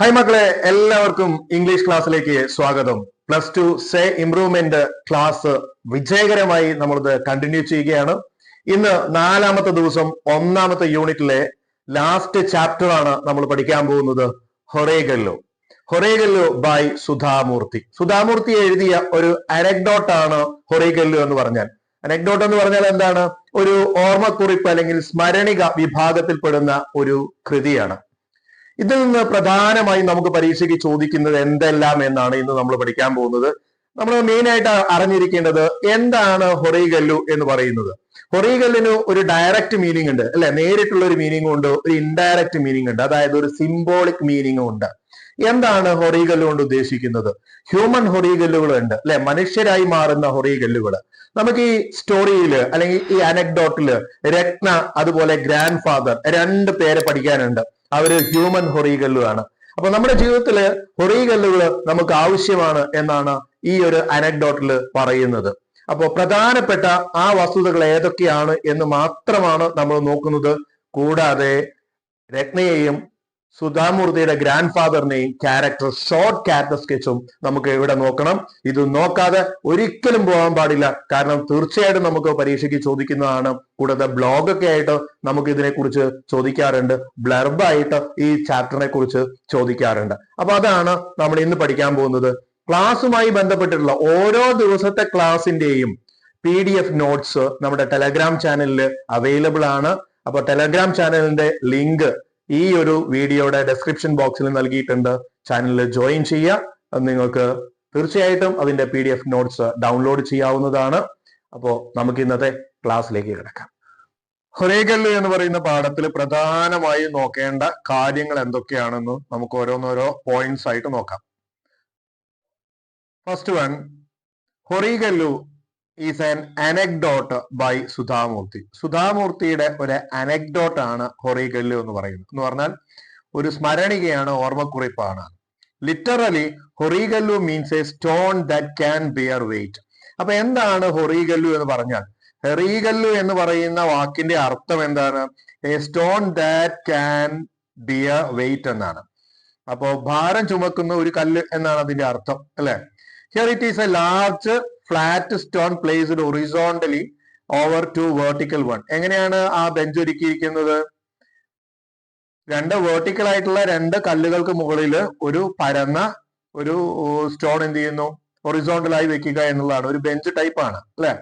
Hi മക്കളെ. എല്ലാവർക്കും English ക്ലാസ്സിലേക്ക് സ്വാഗതം. Plus two say improvement class വിജയകരമായി നമ്മളിത് കണ്ടിന്യൂ ചെയ്യുകയാണ്. ഇന്ന് നാലാമത്തെ ദിവസം ഒന്നാമത്തെ യൂണിറ്റിലെ ലാസ്റ്റ് ചാപ്റ്റർ ആണ് നമ്മൾ പഠിക്കാൻ പോകുന്നത്. ഹൊറേഗല്ലോ. ഹൊറേഗല്ലോ ബൈ സുധാമൂർത്തി. സുധാമൂർത്തി എഴുതിയ ഒരു അനക്ഡോട്ട് ആണ് ഹൊറേഗല്ലോ എന്ന് പറഞ്ഞാൽ. അനക്ഡോട്ട് എന്ന് പറഞ്ഞാൽ എന്താണ്? ഒരു ഓർമ്മക്കുറിപ്പ് അല്ലെങ്കിൽ സ്മരണിക വിഭാഗത്തിൽപ്പെടുന്ന ഒരു കൃതിയാണ്. ഇതിൽ നിന്ന് പ്രധാനമായും നമുക്ക് പരീക്ഷയ്ക്ക് ചോദിക്കുന്നത് എന്തെല്ലാം എന്നാണ് ഇന്ന് നമ്മൾ പഠിക്കാൻ പോകുന്നത്. നമ്മൾ മെയിൻ ആയിട്ട് അറിഞ്ഞിരിക്കേണ്ടത് എന്താണ് ഹൊറീഗല്ലു എന്ന് പറയുന്നത്. ഹൊറീഗല്ലിന് ഒരു ഡയറക്റ്റ് മീനിങ് ഉണ്ട് അല്ലെ? നേരിട്ടുള്ള ഒരു മീനിങ് ഉണ്ട് ഒരു ഇൻഡയറക്റ്റ് മീനിങ് ഉണ്ട് അതായത് ഒരു സിംബോളിക് മീനിങ് ഉണ്ട്. എന്താണ് ഹൊറീഗല്ലു കൊണ്ട് ഉദ്ദേശിക്കുന്നത്? ഹ്യൂമൻ ഹൊറീഗല്ലുകൾ ഉണ്ട് അല്ലെ? മനുഷ്യരായി മാറുന്ന ഹൊറീഗല്ലുകൾ. നമുക്ക് ഈ സ്റ്റോറിയിൽ അല്ലെങ്കിൽ ഈ അനക്ഡോട്ടിൽ രത്ന അതുപോലെ ഗ്രാൻഡ് ഫാദർ രണ്ട് പേരെ പഠിക്കാനുണ്ട്. അവർ ഹ്യൂമൻ ഹൊറീഗല്ലു ആണ് അപ്പൊ നമ്മുടെ ജീവിതത്തിൽ ഹൊറീഗല്ലുകൾ നമുക്ക് ആവശ്യമാണ് എന്നാണ് ഈ ഒരു അനക്ഡോട്ടിൽ പറയുന്നത്. അപ്പോൾ പ്രധാനപ്പെട്ട ആ വസ്തുതകൾ ഏതൊക്കെയാണ് എന്ന് മാത്രമാണ് നമ്മൾ നോക്കുന്നത്. കൂടാതെ രത്നയെയും സുധാമൂർത്തിയുടെ ഗ്രാൻഡ് ഫാദറിനെയും ക്യാരക്ടർ ഷോർട്ട് ക്യാരക്ടർ സ്കെച്ചും നമുക്ക് ഇവിടെ നോക്കണം. ഇത് നോക്കാതെ ഒരിക്കലും പോകാൻ പാടില്ല. കാരണം തീർച്ചയായിട്ടും നമുക്ക് പരീക്ഷയ്ക്ക് ചോദിക്കുന്നതാണ് കൂടാതെ ബ്ലോഗൊക്കെ ആയിട്ട് നമുക്ക് ഇതിനെ കുറിച്ച് ചോദിക്കാറുണ്ട്. ബ്ലർബായിട്ട് ഈ ചാപ്റ്ററിനെ കുറിച്ച് ചോദിക്കാറുണ്ട്. അപ്പൊ അതാണ് നമ്മൾ ഇന്ന് പഠിക്കാൻ പോകുന്നത്. ക്ലാസ്സുമായി ബന്ധപ്പെട്ടിട്ടുള്ള ഓരോ ദിവസത്തെ ക്ലാസ്സിന്റെയും പി ഡി എഫ് നോട്ട്സ് നമ്മുടെ ടെലഗ്രാം ചാനലിൽ അവൈലബിൾ ആണ്. അപ്പൊ ടെലഗ്രാം ചാനലിന്റെ ലിങ്ക് ഈ ഒരു വീഡിയോയുടെ ഡെസ്ക്രിപ്ഷൻ ബോക്സിൽ നൽകിയിട്ടുണ്ട്. ചാനലിൽ ജോയിൻ ചെയ്യുക. നിങ്ങൾക്ക് തീർച്ചയായിട്ടും അതിന്റെ P D F notes download ചെയ്യാവുന്നതാണ്. അപ്പോൾ നമുക്ക് ഇന്നത്തെ ക്ലാസ്സിലേക്ക് കിടക്കാം. ഹൊരേഗല്ലു എന്ന് പറയുന്ന പാഠത്തിൽ പ്രധാനമായും നോക്കേണ്ട കാര്യങ്ങൾ എന്തൊക്കെയാണെന്ന് നമുക്ക് ഓരോന്നോരോ പോയിന്റ്സ് ആയിട്ട് നോക്കാം. First one Horigallu is an anecdote by Sudha Murthy സുധാമൂർത്തിയുടെ ഒരു അനക്ഡോട്ട് ആണ് ഹൊറീഗല്ലു എന്ന് പറയുന്നത്. എന്ന് പറഞ്ഞാൽ ഒരു സ്മരണികയാണ് ഓർമ്മക്കുറിപ്പാണ്. Literally Horigallu means a stone that can bear weight അപ്പൊ എന്താണ് ഹൊറീഗല്ലു എന്ന് പറഞ്ഞാൽ? ഹെറീഗല്ലു എന്ന് പറയുന്ന വാക്കിന്റെ അർത്ഥം എന്താണ്? A stone that can bear weight എന്നാണ്. അപ്പോ ഭാരം ചുമക്കുന്ന ഒരു കല്ല് എന്നാണ് അതിന്റെ അർത്ഥം അല്ലെ? Here it is a large flat stone placed horizontally over two vertical one എങ്ങനെയാണ് ആ ബെഞ്ച് ഒരുക്കിയിരിക്കുന്നത്? രണ്ട് വേർട്ടിക്കൽ ആയിട്ടുള്ള രണ്ട് കല്ലുകൾക്ക് മുകളിൽ ഒരു പരന്ന ഒരു സ്റ്റോൺ എന്ത് ചെയ്യുന്നു? ഒറിസോണ്ടലായി വെക്കുക എന്നുള്ളതാണ്. ഒരു ബെഞ്ച് ടൈപ്പ് ആണ് അല്ലെ?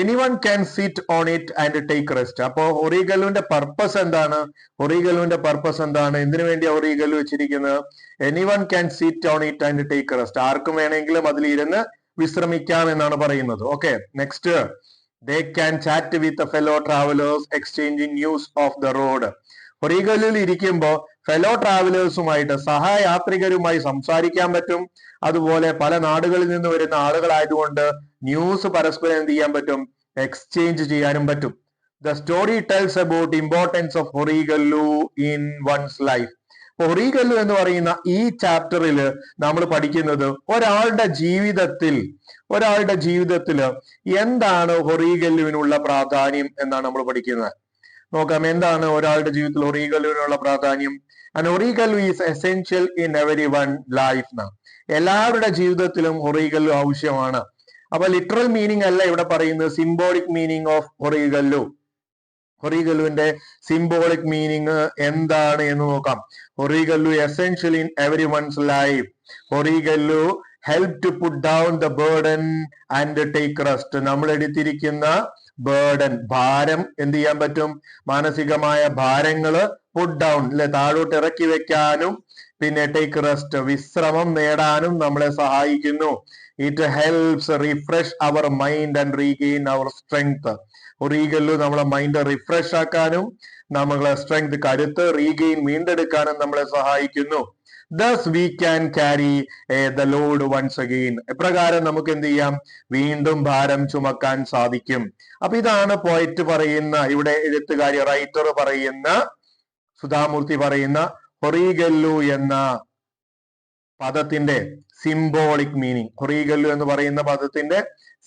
Any one can sit on it and take rest അപ്പോ ഒറിഗലുവിന്റെ പർപ്പസ് എന്താണ്? ഒറിഗലുവിന്റെ പർപ്പസ് എന്താണ്? എന്തിനു വേണ്ടി ഒറിഗലു വെച്ചിരിക്കുന്നത്? Any one can sit on it and take rest ആർക്കും വേണമെങ്കിലും അതിൽ ഇരുന്ന് വിശ്രമിക്കാം എന്നാണ് പറയുന്നത്. Okay next they can chat with fellow travellers exchanging news of the road ഒറിഗലിൽ ഇരിക്കുമ്പോൾ ഫെലോ ട്രാവലേഴ്സുമായിട്ട് സഹയാത്രികരുമായി സംസാരിക്കാൻ പറ്റും. അതുപോലെ പല നാടുകളിൽ നിന്ന് വരുന്ന ആളുകളായതുകൊണ്ട് ന്യൂസ് പരസ്പരം എന്ത് ചെയ്യാൻ പറ്റും? എക്സ്ചേഞ്ച് ചെയ്യാനും പറ്റും. The story tells about importance of Horegallu in one's life Horegallu എന്ന് പറയുന്ന ഈ ചാപ്റ്ററിൽ നമ്മൾ പഠിക്കുന്നത് ഒരാളുടെ ജീവിതത്തിൽ ഒരാളുടെ ജീവിതത്തിൽ എന്താണ് ഹൊറീഗല്ലുവിനുള്ള പ്രാധാന്യം എന്നാണ് നമ്മൾ പഠിക്കുന്നത്. നോക്കാം എന്താണ് ഒരാളുടെ ജീവിതത്തിൽ ഒറീഗല്ലുവിനുള്ള പ്രാധാന്യം? And Horegallu is essential in every one life എല്ലാവരുടെ ജീവിതത്തിലും ഒറീഗല്ലു ആവശ്യമാണ്. അപ്പൊ ലിറ്ററൽ മീനിങ് അല്ല ഇവിടെ പറയുന്നത് സിംബോളിക് മീനിങ് ഓഫ് ഒറീഗല്ലു ഹൊറീഗല്ലുവിന്റെ സിംബോളിക് മീനിങ് എന്താണ് എന്ന് നോക്കാം. Horegallu essential in everyone's life horegallu help to put down the burden and take rest നമ്മൾ എടുത്തിരിക്കുന്ന ബേർഡൻ ഭാരം എന്ത് ചെയ്യാൻ പറ്റും? മാനസികമായ ഭാരങ്ങൾ പുട്ട് ഡൗൺ അല്ലെ താഴോട്ട് ഇറക്കി വെക്കാനും പിന്നെ ടേക്ക് റെസ്റ്റ് വിശ്രമം നേടാനും നമ്മളെ സഹായിക്കുന്നു. It helps refresh our mind and regain our strength റീഗല്ലു നമ്മളെ മൈൻഡ് റിഫ്രഷ് ആക്കാനും നമ്മളെ സ്ട്രെങ്ത് കരുത്ത് റീഗെയിൻ വീണ്ടെടുക്കാനും നമ്മളെ സഹായിക്കുന്നു. Thus we can carry the load once again എപ്രകാരം നമുക്ക് എന്ത് ചെയ്യാം? വീണ്ടും ഭാരം ചുമക്കാൻ സാധിക്കും. അപ്പൊ ഇതാണ് പോയിറ്റ് പറയുന്ന ഇവിടെ എഴുത്തുകാരി റൈറ്റർ പറയുന്ന സുധാമൂർത്തി പറയുന്ന ഹൊറീഗല്ലു എന്ന പദത്തിന്റെ സിംബോളിക് മീനിങ് ഹൊറീഗല്ലു എന്ന് പറയുന്ന പദത്തിന്റെ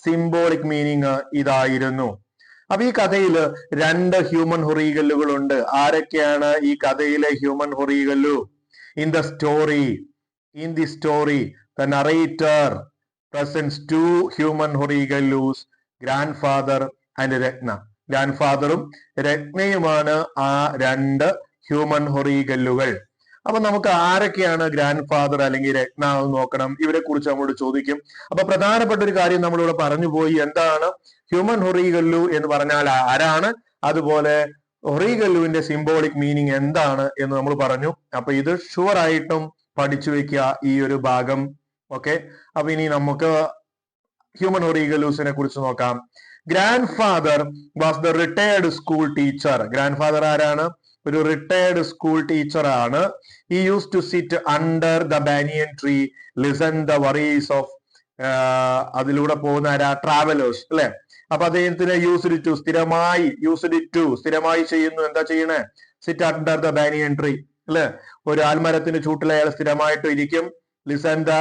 സിംബോളിക് മീനിങ് ഇതായിരുന്നു. അപ്പൊ ഈ കഥയിൽ രണ്ട് ഹ്യൂമൻ ഹൊറീഗല്ലുകളുണ്ട് ആരൊക്കെയാണ് ഈ കഥയിലെ human horegallu in the story in the story the narrator presents two human horegallus grandfather and Ratna grand ഫാദറും രത്നയുമാണ് ആ രണ്ട് ഹ്യൂമൻ ഹൊറിഗല്ലുകൾ അപ്പൊ നമുക്ക് ആരൊക്കെയാണ് ഗ്രാൻഡ് ഫാദർ അല്ലെങ്കിൽ രത്ന എന്ന് നോക്കണം. ഇവരെ കുറിച്ച് നമ്മളോട് ചോദിക്കും. അപ്പൊ പ്രധാനപ്പെട്ട ഒരു കാര്യം നമ്മളിവിടെ പറഞ്ഞു പോയി. എന്താണ്? ഹ്യൂമൻ ഹൊറീഗല്ലു എന്ന് പറഞ്ഞാൽ ആരാണ്? അതുപോലെ ഹൊറീഗല്ലുവിന്റെ സിംബോളിക് മീനിങ് എന്താണ് എന്ന് നമ്മൾ പറഞ്ഞു. അപ്പൊ ഇത് ഷുവർ ആയിട്ടും പഠിച്ചു വെക്കുക ഈ ഒരു ഭാഗം. ഓക്കെ അപ്പൊ ഇനി നമുക്ക് ഹ്യൂമൻ ഹൊറീഗല്ലൂസിനെ കുറിച്ച് നോക്കാം. Grandfather was the retired school teacher grandfather ആരാണ്? ഒരു റിട്ടയർഡ് സ്കൂൾ ടീച്ചർ ആണ്. He use to sit under the banyan tree listen the worries of അതിലൂടെ പോകുന്ന ആരാ? ട്രാവലേഴ്സ് അല്ലെ? അപ്പൊ അദ്ദേഹത്തിന് യൂസ്ഡ് ടു സ്ഥിരമായി യൂസ്ഡ് ടു സ്ഥിരമായി ചെയ്യുന്നു. എന്താ ചെയ്യണേ? Sit under the banyan tree അല്ലെ? ഒരു ആൽമരത്തിന്റെ ചൂട്ടിൽ അയാൾ സ്ഥിരമായിട്ട് ഇരിക്കും. Listen the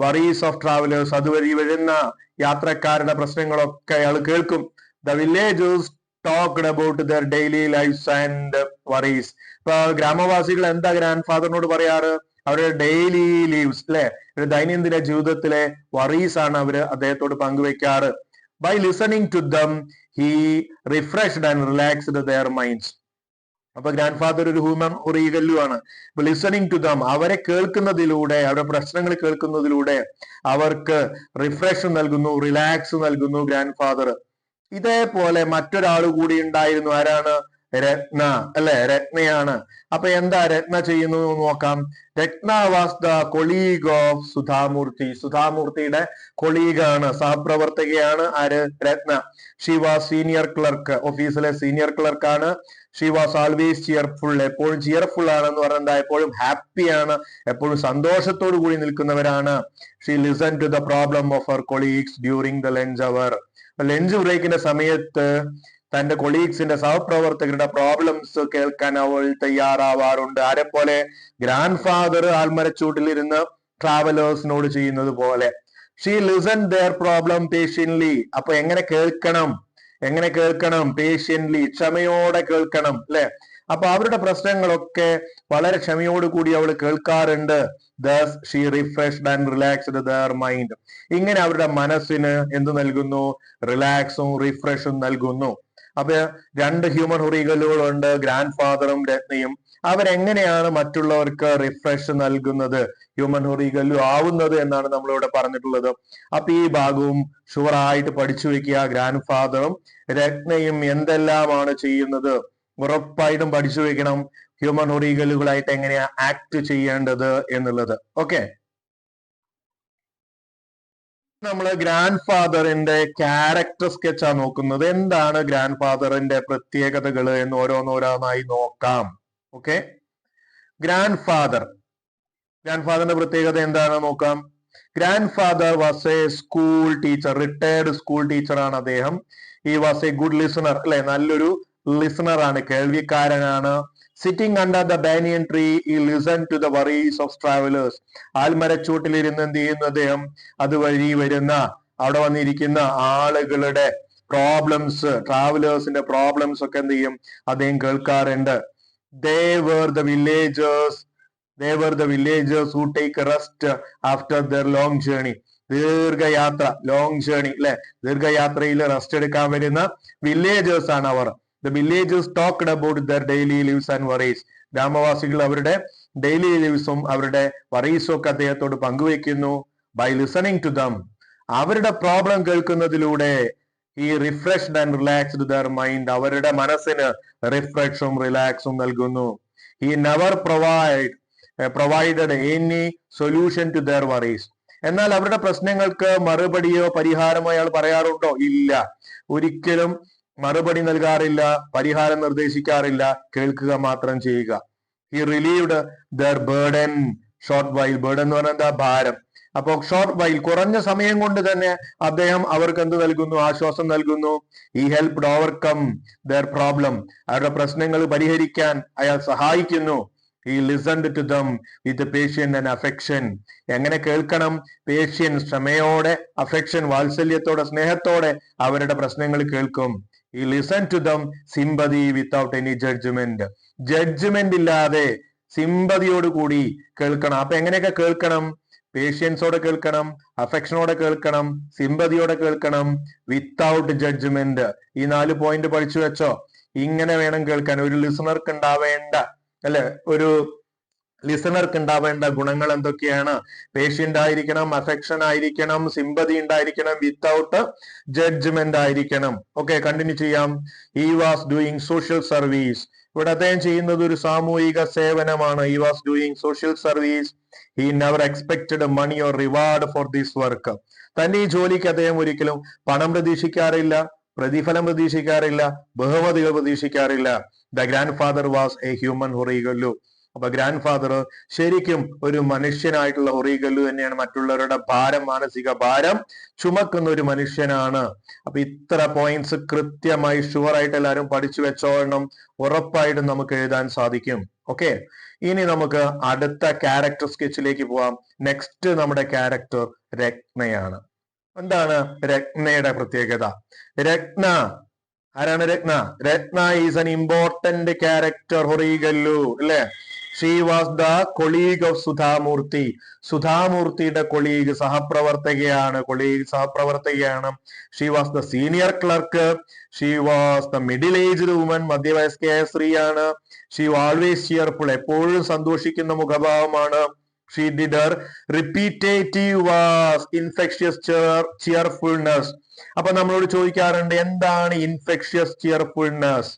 worries of travellers അതുവഴി വരുന്ന യാത്രക്കാരുടെ പ്രശ്നങ്ങളൊക്കെ അയാൾ കേൾക്കും. The villagers talked about their daily lifes and worries ഇപ്പൊ ഗ്രാമവാസികൾ എന്താ ഗ്രാൻഡ് ഫാദറിനോട് പറയാറ്? അവരുടെ ഡെയിലി ലീവ്സ് അല്ലെ ദൈനംദിന ജീവിതത്തിലെ വറീസ് ആണ് അവർ അദ്ദേഹത്തോട് പങ്കുവെക്കാറ്. By listening to them he refreshed and relaxed their minds അപ്പൊ ഗ്രാൻഡ് ഫാദർ ഒരു ഹ്യൂമൻ ഒറിയകല്ലു ആണ്. ലിസണിങ് ടു ദം അവരെ കേൾക്കുന്നതിലൂടെ അവരുടെ പ്രശ്നങ്ങൾ കേൾക്കുന്നതിലൂടെ അവർക്ക് റിഫ്രഷ് നൽകുന്നു റിലാക്സ് നൽകുന്നു ഗ്രാൻഡ് ഫാദർ ഇതേപോലെ മറ്റൊരാൾ കൂടി ഉണ്ടായിരുന്നു. ആരാണ്? രത്ന അല്ലെ? രത്നയാണ്. അപ്പൊ എന്താ രത്ന ചെയ്യുന്നു നോക്കാം. Ratna was the colleague of Sudha Murty. സുധാമൂർത്തിയുടെ കൊളീഗാണ് സഹപ്രവർത്തകയാണ് ആര്? Ratna. She was senior clerk ഓഫീസിലെ സീനിയർ ക്ലർക്കാണ്. ഷി വാസ് ആൾവേസ് ചിയർഫുൾ എപ്പോഴും ചിയർഫുൾ ആണെന്ന് പറഞ്ഞാൽ എപ്പോഴും ഹാപ്പിയാണ് എപ്പോഴും സന്തോഷത്തോടു കൂടി നിൽക്കുന്നവരാണ്. She listen to the problem of our colleagues during the lunch our lunch ബ്രേക്കിന്റെ സമയത്ത് തന്റെ കൊളീഗ്സിന്റെ സഹപ്രവർത്തകരുടെ പ്രോബ്ലംസ് കേൾക്കാൻ അവൾ തയ്യാറാവാറുണ്ട്. ആരെ പോലെ? ഗ്രാൻഡ് ഫാദർ ആൽമരച്ചൂട്ടിലിരുന്ന് ട്രാവലേഴ്സിനോട് ചെയ്യുന്നത് പോലെ. She listen their problem patiently അപ്പൊ എങ്ങനെ കേൾക്കണം? എങ്ങനെ കേൾക്കണം? പേഷ്യൻലി ക്ഷമയോടെ കേൾക്കണം അല്ലെ? അപ്പൊ അവരുടെ പ്രശ്നങ്ങളൊക്കെ വളരെ ക്ഷമയോട് കൂടി അവൾ കേൾക്കാറുണ്ട്. Thus she refreshed and relaxed their mind ഇങ്ങനെ അവരുടെ മനസ്സിന് എന്ത് നൽകുന്നു? റിലാക്സും റിഫ്രഷും നൽകുന്നു. അപ്പൊ രണ്ട് ഹ്യൂമൻ ഹുറികളുണ്ട് ഗ്രാൻഡ് ഫാദറും രത്നയും. അവരെങ്ങനെയാണ് മറ്റുള്ളവർക്ക് റിഫ്രഷ് നൽകുന്നത് ഹ്യൂമൻ ഹുറികലു ആവുന്നത് എന്നാണ് നമ്മളിവിടെ പറഞ്ഞിട്ടുള്ളത്. അപ്പൊ ഈ ഭാഗവും ഷുവറായിട്ട് പഠിച്ചു വെക്കുക ഗ്രാൻഡ് ഫാദറും രത്നയും എന്തെല്ലാമാണ് ചെയ്യുന്നത്? ഉറപ്പായിട്ടും പഠിച്ചു വെക്കണം ഹ്യൂമൻ ഹുറികലുകളായിട്ട് എങ്ങനെയാ ആക്ട് ചെയ്യേണ്ടത് എന്നുള്ളത്. ഓക്കെ നമ്മൾ ഗ്രാൻഡ് ഫാദറിന്റെ ക്യാരക്ടർ സ്കെച്ചാ നോക്കുന്നത്. എന്താണ് ഗ്രാൻഡ് ഫാദറിന്റെ പ്രത്യേകതകൾ എന്ന് ഓരോന്നോരോന്നായി നോക്കാം. ഓക്കെ ഗ്രാൻഡ് ഫാദർ ഗ്രാൻഡ് ഫാദറിന്റെ പ്രത്യേകത എന്താണ് നോക്കാം? Grandfather was a school teacher retired school teacher ആണ് അദ്ദേഹം. ഈ വാസ് എ ഗുഡ് ലിസണർ അല്ലെ? നല്ലൊരു ലിസണർ ആണ് കേൾവിക്കാരനാണ്. Sitting under the banyan tree he listen to the worries of travellers ആൽമരച്ചൂട്ടിലിരുന്ന് എന്ത് ചെയ്യുന്നു അദ്ദേഹം? അതുവഴി വരുന്ന അവിടെ വന്നിരിക്കുന്ന ആളുകളുടെ പ്രോബ്ലംസ് ട്രാവലേഴ്സിന്റെ പ്രോബ്ലംസ് ഒക്കെ എന്ത് ചെയ്യും? അദ്ദേഹം കേൾക്കാറുണ്ട്. They were the villagers they were the villagers who take rest after their long journey ദീർഘയാത്ര long journey അല്ലെ ദീർഘയാത്രയിൽ റെസ്റ്റ് എടുക്കാൻ വരുന്ന വില്ലേജേഴ്സ് ആണ് അവർ. The villagers talked about their daily lives and worries ഗ്രാമവാസികൾ അവരുടെ ഡെയിലി ലിവ്സും അവരുടെ വറീസും ഒക്കെ അദ്ദേഹത്തോട് പങ്കുവെക്കുന്നു ബൈ ലിസണിങ് ടു ദം അവരുടെ problem കേൾക്കുന്നതിലൂടെ he refreshed and relaxed their mind അവരുടെ മനസ്സിന് റിഫ്രഷും റിലാക്സും നൽകുന്നു. He never provide provided any solution to their worries എന്നാൽ അവരുടെ പ്രശ്നങ്ങൾക്ക് മറുപടിയോ പരിഹാരമോ അയാൾ പറയാറുണ്ടോ? ഇല്ല. ഒരിക്കലും മറുപടി നൽകാറില്ല പരിഹാരം നിർദ്ദേശിക്കാറില്ല കേൾക്കുക മാത്രം ചെയ്യുക. He relieved their burden short while burden എന്ന് പറഞ്ഞാൽ എന്താ? ഭാരം. അപ്പൊ ഷോർട്ട് വൈൽ കുറഞ്ഞ സമയം കൊണ്ട് തന്നെ അദ്ദേഹം അവർക്ക് എന്ത് നൽകുന്നു? ആശ്വാസം നൽകുന്നു. ഈ ഹെൽപ്പ് ഓവർകം ദർ പ്രോബ്ലം അവരുടെ പ്രശ്നങ്ങൾ പരിഹരിക്കാൻ അയാൾ സഹായിക്കുന്നു. He listened to them with patience and affection എങ്ങനെ കേൾക്കണം? പേഷ്യൻ ക്ഷമയോടെ അഫെക്ഷൻ വാത്സല്യത്തോടെ സ്നേഹത്തോടെ അവരുടെ പ്രശ്നങ്ങൾ കേൾക്കും. He listen to them sympathy without any judgement judgement ഇല്ലാതെ സിമ്പതിയോട് കൂടി കേൾക്കണം. അപ്പൊ എങ്ങനെയൊക്കെ കേൾക്കണം? പേഷ്യൻസോടെ കേൾക്കണം അഫെക്ഷനോടെ കേൾക്കണം സിമ്പതിയോടെ കേൾക്കണം വിത്തൗട്ട് ജഡ്ജ്മെന്റ് ഈ നാല് പോയിന്റ് പഠിച്ചു വെച്ചോ? ഇങ്ങനെ വേണം കേൾക്കാൻ. ഒരു ലിസണർക്ക് ഉണ്ടാവേണ്ട. അല്ലെ? ഒരു ലിസണർക്ക് ഉണ്ടാവേണ്ട ഗുണങ്ങൾ എന്തൊക്കെയാണ് പേഷ്യന്റ് ആയിരിക്കണം അഫെക്ഷൻ ആയിരിക്കണം സിമ്പതി ഉണ്ടായിരിക്കണം വിത്തൗട്ട് ജഡ്ജ്മെന്റ് ആയിരിക്കണം. ഓക്കെ കണ്ടിന്യൂ ചെയ്യാം. He was doing social service ഇവിടെ അദ്ദേഹം ചെയ്യുന്നത് ഒരു സാമൂഹിക സേവനമാണ്. He was doing social service he never expected money or reward for this work തന്റെ ഈ ജോലിക്ക് അദ്ദേഹം ഒരിക്കലും പണം പ്രതീക്ഷിക്കാറില്ല പ്രതിഫലം പ്രതീക്ഷിക്കാറില്ല ബഹുമതികൾ പ്രതീക്ഷിക്കാറില്ല. The grandfather was a human horegallu അപ്പൊ ഗ്രാൻഡ് ഫാദർ ശരിക്കും ഒരു മനുഷ്യനായിട്ടുള്ള ഹൊറീഗല്ലു തന്നെയാണ്. മറ്റുള്ളവരുടെ ഭാരം മാനസിക ഭാരം ചുമക്കുന്ന ഒരു മനുഷ്യനാണ്. അപ്പൊ ഇത്ര പോയിന്റ്സ് കൃത്യമായി ആയിട്ട് എല്ലാവരും പഠിച്ചു വെച്ചോളണം. ഉറപ്പായിട്ടും നമുക്ക് എഴുതാൻ സാധിക്കും. ഓക്കെ ഇനി നമുക്ക് അടുത്ത ക്യാരക്ടർ സ്കെച്ചിലേക്ക് പോവാം. നെക്സ്റ്റ് നമ്മുടെ ക്യാരക്ടർ രത്നയാണ്. എന്താണ് രത്നയുടെ പ്രത്യേകത? രത്ന. ആരാണ് Ratna? Ratna is an important character Horegallu അല്ലെ? She was the colleague of Sudha Murty. സുധാമൂർത്തിയുടെ colleague സഹപ്രവർത്തകയാണ് colleague സഹപ്രവർത്തകയാണ് she was the senior clerk she was the middle aged woman മധ്യവയസ്കയായ സ്ത്രീയാണ്. ഷീ ഓൾവേസ് ചിയർഫുൾ എപ്പോഴും സന്തോഷിക്കുന്ന മുഖഭാവമാണ്. She did her repetitive was infectious cheerfulness അപ്പൊ നമ്മളോട് ചോദിക്കാറുണ്ട് എന്താണ് infectious cheerfulness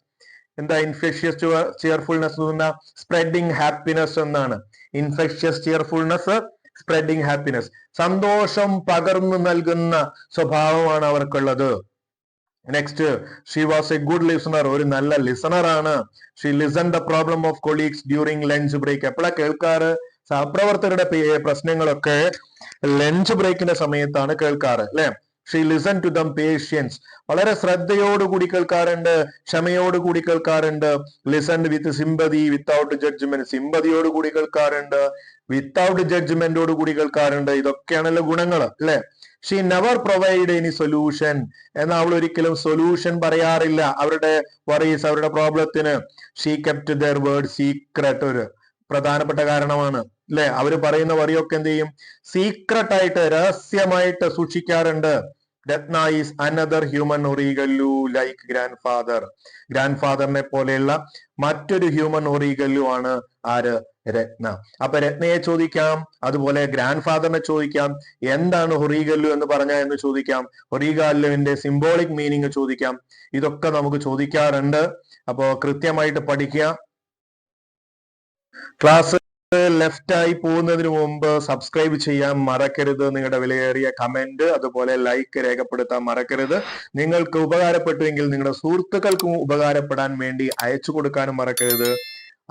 എന്താ infectious cheerfulness എന്ന് സ്പ്രെഡിങ് ഹാപ്പിനെസ് എന്നാണ്. ഇൻഫെക്ഷ്യസ് ചിയർഫുൾനെസ് സ്പ്രെഡിങ് ഹാപ്പിനെസ് സന്തോഷം പകർന്നു നൽകുന്ന സ്വഭാവമാണ് അവർക്കുള്ളത്. Next she was a good listener ഒരു നല്ല ലിസണർ ആണ്. She listen the problem of colleagues during lunch break എപ്പോഴാ കേൾക്കാറ്? സഹപ്രവർത്തകരുടെ പ്രശ്നങ്ങളൊക്കെ ലഞ്ച് ബ്രേക്കിന്റെ സമയത്താണ് കേൾക്കാറ് അല്ലെ? She listen to them patience വളരെ ശ്രദ്ധയോടുകൂടി കേൾക്കാറുണ്ട് ക്ഷമയോടുകൂടി കേൾക്കാറുണ്ട്. Listen with sympathy without judgement സിമ്പതിയോട് കൂടി കേൾക്കാറുണ്ട് വിത്തൗട്ട് ജഡ്ജ്മെന്റോട് കൂടി കേൾക്കാറുണ്ട്. ഇതൊക്കെയാണല്ലോ ഗുണങ്ങൾ അല്ലെ? She never provide any solution എന്നാൽ അവൾ ഒരിക്കലും സൊല്യൂഷൻ പറയാറില്ല. അവരുടെ വറീസ് അവരുടെ പ്രോബ്ലത്തിന് she kept their word secret ഒരു പ്രധാനപ്പെട്ട കാരണമാണ് അല്ലെ? അവർ പറയുന്ന വറിയൊക്കെ എന്ത് ചെയ്യും? സീക്രട്ട് ആയിട്ട് രഹസ്യമായിട്ട് സൂക്ഷിക്കാറുണ്ട്. Ratna is another human horegallu like grandfather grand ഫാദറിനെ പോലെയുള്ള മറ്റൊരു ഹ്യൂമൻ ഒറീഗല്ലു ആണ് ആര്? രത്ന. അപ്പൊ രത്നയെ ചോദിക്കാം അതുപോലെ ഗ്രാൻഡ് ഫാദറിനെ ചോദിക്കാം എന്താണ് ഹൊറീഗല്ലു എന്ന് പറഞ്ഞ എന്ന് ചോദിക്കാം ഹൊറീഗല്ലുവിന്റെ സിംബോളിക് മീനിങ് ചോദിക്കാം. ഇതൊക്കെ നമുക്ക് ചോദിക്കാറുണ്ട്. അപ്പോ കൃത്യമായിട്ട് പഠിക്കുക. ക്ലാസ് ലെഫ്റ്റ് ആയി പോകുന്നതിന് മുമ്പ് സബ്സ്ക്രൈബ് ചെയ്യാൻ മറക്കരുത്. നിങ്ങളുടെ വിലയേറിയ കമന്റ് അതുപോലെ ലൈക്ക് രേഖപ്പെടുത്താൻ മറക്കരുത്. നിങ്ങൾക്ക് ഉപകാരപ്പെട്ടുവെങ്കിൽ നിങ്ങളുടെ സുഹൃത്തുക്കൾക്കും ഉപകാരപ്പെടാൻ വേണ്ടി അയച്ചു കൊടുക്കാനും മറക്കരുത്.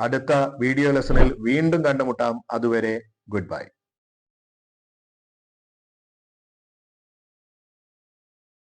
അടുത്ത വീഡിയോ ലെസണിൽ വീണ്ടും കണ്ടുമുട്ടാം. അതുവരെ ഗുഡ് ബൈ